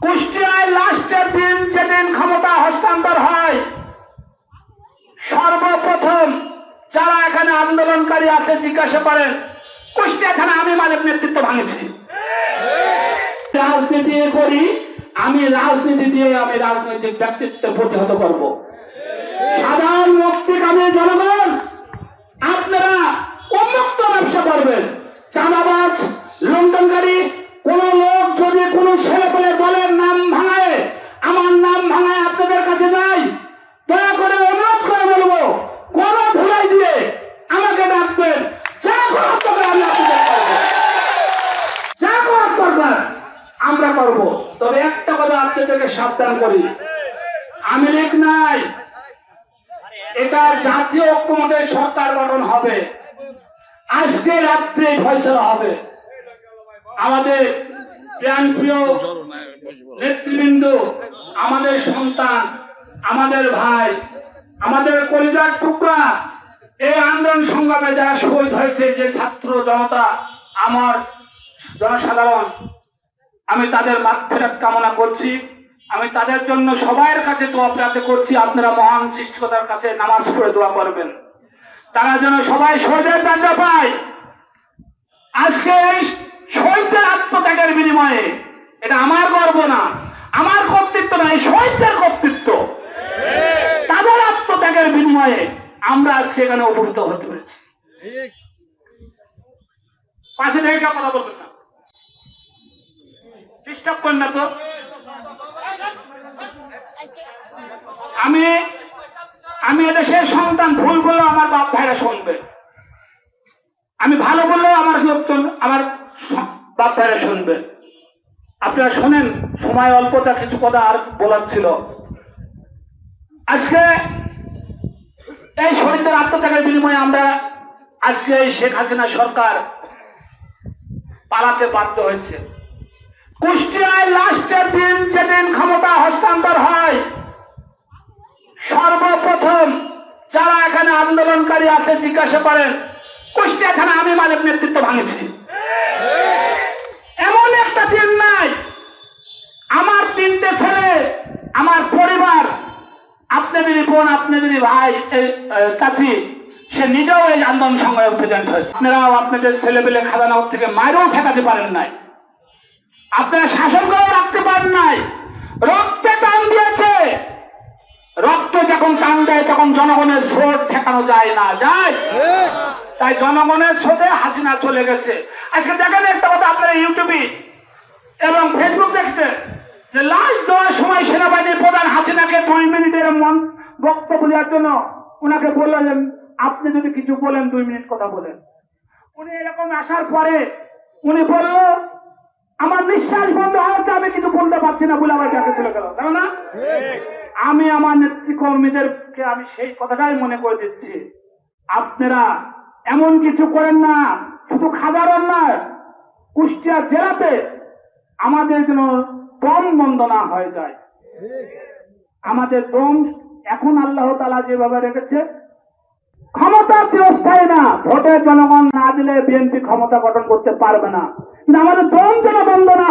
কুষ্টিয়ায় লাস্টের দিন যেদিন ক্ষমতা হস্তান্তর হয়, সর্বপ্রথম যারা এখানে আন্দোলনকারী আছে জিজ্ঞাসা করেন, কুষ্টিয়া থানা আমি মালিক নেতৃত্ব ভাঙেছি। রাজনীতি করি, আমি রাজনীতি দিয়ে আমি রাজনৈতিক ব্যক্তিত্ব প্রতিহত করব। সাধারণ মুক্তিকামী জনগণ আপনারা উন্মুক্ত ব্যবসা করবেন চাঁদাবাজ লন্ডনকারী কোন লোক যদি কোনো ছেলে পেলে দলের নাম ভাঙায় আমার নাম ভাঙায় আপনাদের কাছে যাই দয়া করে অনুরোধ করে বলব কোন ধুলাই দিয়ে আমাকে ডাকবেন যা করার দরকার আমি আপনাদের করব। যা করার দরকার আমরা করব। তবে একটা কথা আপনাদেরকে সাবধান করি। আমি লীগ নাই। এটা জাতীয় ঐক্যমতের সরকার গঠন হবে। আজকে রাত্রে ফয়সলা হবে। আমাদের প্রিয় নেতৃবৃন্দ, আমাদের সন্তান, আমাদের ভাই, আমাদের কলিজার টুকরা, এই আন্দোলন সংগ্রামে যারা শহীদ হয়েছে, যে ছাত্র জনতা, আমার জনসাধারণ আমি তাদের মাগফিরাত কামনা করছি। আমি তাদের জন্য সবার কাছে দোয়া প্রার্থনা করছি। আপনারা মহান সৃষ্টিকতার কাছে নামাজ পড়ে দোয়া করবেন। তারা যেন সবাই শহীদের দরজা পায়। আজকে এই শহীদদের আত্মত্যাগের বিনিময়ে। এটা আমার গর্ব না, আমার কর্তৃত্ব না, এই শহীদদের কর্তৃত্ব। তাদের আত্মত্যাগের বিনিময়ে আমরা আজকে এখানে উপনীত হতে পেরেছি। পাশে থেকে কথা বলবেন ডিস্টার্ব করেন না তো। আমি আমি এদেশের সন্তান, ভুল করলেও আমার বাপ ভাইরা শুনবে। আমি ভালো বললেও আমার লোকজন, আমার বাপ ভাইরা শুনবে। আপনারা শোনেন, সময় অল্পতা, কিছু কথা আর বলার ছিল। আজকে এই শহীদদের আত্মত্যাগের বিনিময়ে আমরা আজকে এই শেখ হাসিনা সরকার পালাতে বাধ্য হয়েছে। কুষ্টিয়ায় লাস্টের দিন যেদিন ক্ষমতা হস্তান্তর হয়, সর্বপ্রথম যারা এখানে আন্দোলনকারী আছে জিজ্ঞাসা করেন, কুষ্টিয়া থানা আমি মালিক নেতৃত্ব ভাঙেছি। এমন একটা দিন নাই। আমার তিনটে ছেলে, আমার পরিবার আপনাদের বোন আপনাদের ভাই চাচি, সে নিজেও এই আন্দোলন সংগ্রামে প্রেজেন্ট হয়েছে। আপনারাও আপনাদের ছেলে পেলে খাজানা থেকে মায়েরও ঠেকাতে পারেন নাই। আপনারা শাসন করে রাখতে পারেন নাই। রক্তে টান দিয়েছে। রক্ত যখন টান দেয়, তখন জনগণের স্রোত ঠেকানো যায় না। যায় তাই জনগণের স্রোতে হাসিনা চলে গেছে। আজকে দেখেন একটা কথা আপনারা ইউটিউবে এবং ফেসবুক দেখছেন যে লাস্ট দেওয়ার সময় সেনাবাহিনীর প্রধান হাসিনাকে দুই মিনিটের মন বক্তব্য দেওয়ার জন্য ওনাকে বললেন আপনি যদি কিছু বলেন, দুই মিনিট কথা বলেন। উনি এরকম আসার পরে উনি বলল নিঃশ্বাস বন্ধ হয়েছে আমি কিছু বলতে পারছি না, বলে আমার কাছে চলে গেল তাই না আমি আমার নেতৃকর্মীদেরকে আমি সেই কথাটাই মনে করে দিচ্ছি। আপনারা এমন কিছু করেন না, শুধু খাবারের নয়, কুষ্টিয়া জেলাতে আমাদের যেন দম বন্ধ না হয়ে যায়। আমাদের দম এখন আল্লাহ তালা যেভাবে রেখেছে ক্ষমতা চিরস্থায়ী না। ভোটের জনগণ না দিলে বিএনপি ক্ষমতা গঠন করতে পারবে না। কিন্তু আমাদের দম যেন বন্ধ না